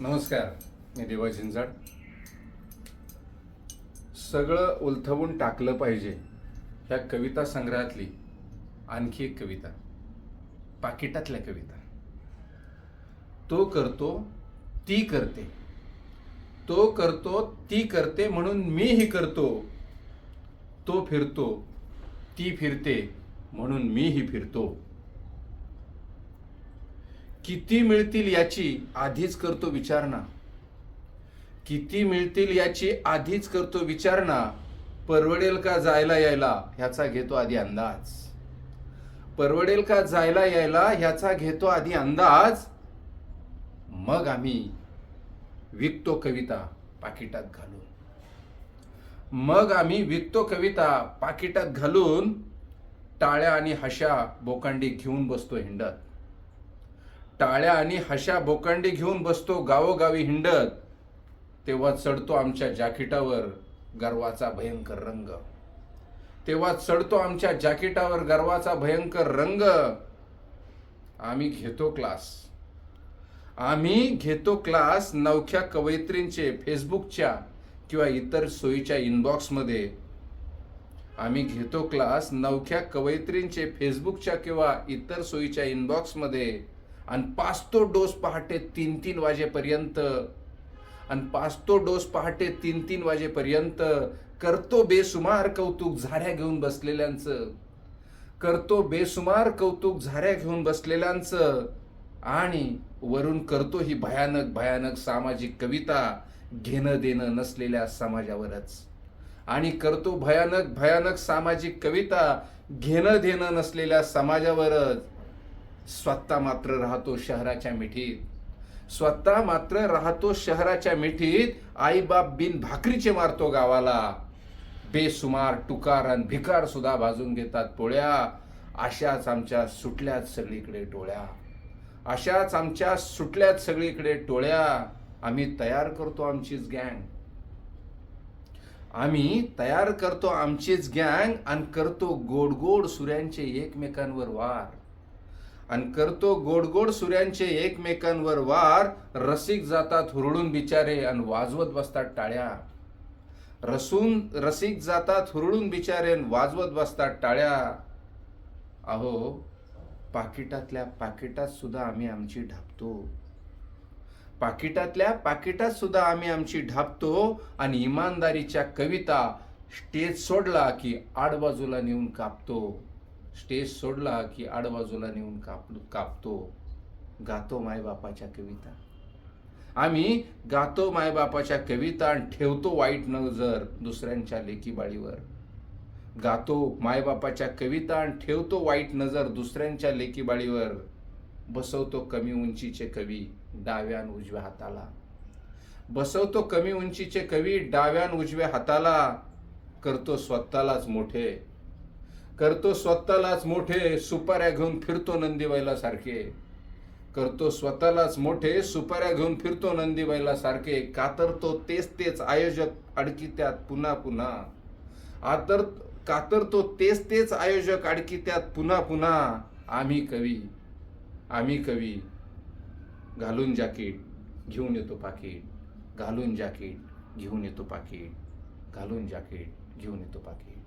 नमस्कार मी देवा झिंजाड. सगळं उलथवून टाकलं पाहिजे ह्या कविता संग्रहातली आणखी एक कविता पाकिटातल्या कविता. तो करतो ती करते. तो करतो ती करते म्हणून मीही करतो. तो फिरतो ती फिरते म्हणून मीही फिरतो. किती मिळतील याची आधीच करतो विचारणा. किती मिळतील याची आधीच करतो विचारणा परवडेल का जायला यायला ह्याचा घेतो आधी अंदाज. परवडेल का जायला यायला ह्याचा घेतो आधी अंदाज. मग आम्ही विकतो कविता पाकिटात घालून. मग आम्ही विकतो कविता पाकिटात घालून टाळ्या आणि हशा बोकांडी घेऊन बसतो हिंडत. टाळ्या आणि हशा बोकांडी घेऊन बसतो गावोगावी हिंडत. तेव्हा चढतो आमच्या जॅकेटावर गर्वाचा भयंकर रंग. तेव्हा चढतो आमच्या जॅकेटावर गर्वाचा भयंकर रंग. आम्ही घेतो क्लास. आम्ही घेतो क्लास नवख्या कवयित्रींचे फेसबुकच्या किंवा इतर सोयीच्या इनबॉक्समध्ये. आम्ही घेतो क्लास नवख्या कवयित्रींचे फेसबुकच्या किंवा इतर सोयीच्या इनबॉक्समध्ये. आणि पाच तो डोस पहाटे तीन तीन वाजेपर्यंत आणि पाच तो डोस पहाटे तीन तीन वाजेपर्यंत करतो बेसुमार कौतुक झाड्या घेऊन बसलेल्यांचं. करतो बेसुमार कौतुक झाऱ्या घेऊन बसलेल्यांचं आणि वरून करतो ही भयानक भयानक सामाजिक कविता घेणं देणं नसलेल्या समाजावरच. आणि करतो भयानक भयानक सामाजिक कविता घेणं देणं नसलेल्या समाजावरच. स्वतः मात्र राहतो शहराच्या मिठीत. स्वतः मात्र राहतो शहराच्या मिठीत. आईबाप बिन भाकरीचे मारतो गावाला. बेसुमार टुकार आणि भिकार सुद्धा भाजून घेतात पोळ्या. अशाच आमच्या सुटल्यात सगळीकडे टोळ्या. अशाच आमच्या सुटल्यात सगळीकडे टोळ्या. आम्ही तयार करतो आमचीच गँग. आम्ही तयार करतो आमचीच गँग आणि करतो गोड गोड सुऱ्यांचे एकमेकांवर वार. आणि करतो गोड गोड सुऱ्यांचे एकमेकांवर वार. रसिक जातात हुरळून बिचारे आणि वाजवत बसतात टाळ्या. रसून रसिक जातात हुरळून बिचारे आणि वाजवत बसतात टाळ्या. अहो पाकिटातल्या पाकिटात सुद्धा आम्ही आमची ढापतो. पाकिटातल्या पाकिटात सुद्धा आम्ही आमची ढापतो आणि इमानदारीच्या कविता स्टेज सोडला की आडबाजूला नेऊन कापतो. स्टेज सोडला की आडबाजूला नेऊन काप कापतो गातो मायबापाच्या कविता. आम्ही गातो मायबापाच्या कविता आणि ठेवतो वाईट नजर दुसऱ्यांच्या लेकीबाळीवर गातो मायबापाच्या कविता आणि ठेवतो वाईट नजर दुसऱ्यांच्या लेकीबाळीवर बसवतो कमी उंचीचे कवी डाव्यान उजव्या हाताला. बसवतो कमी उंचीचे कवी डाव्यान उजव्या हाताला. करतो स्वतःलाच मोठे करतो स्वतःलाच मोठे सुपाऱ्या घेऊन फिरतो नंदीबाईला सारखे करतो स्वतःलाच मोठे सुपाऱ्या घेऊन फिरतो नंदीबाईला सारखे कातरतो तेच तेच आयोजक अडकी त्यात पुन्हा पुन्हा. आतर कातरतो तेच तेच आयोजक अडकी त्यात पुन्हा पुन्हा. आम्ही कवी आम्ही कवी. घालून जॅकेट घेऊन येतो पाकिट. घालून जॅकेट घेऊन येतो पाकिट. घालून जॅकेट घेऊन येतो पाकिट.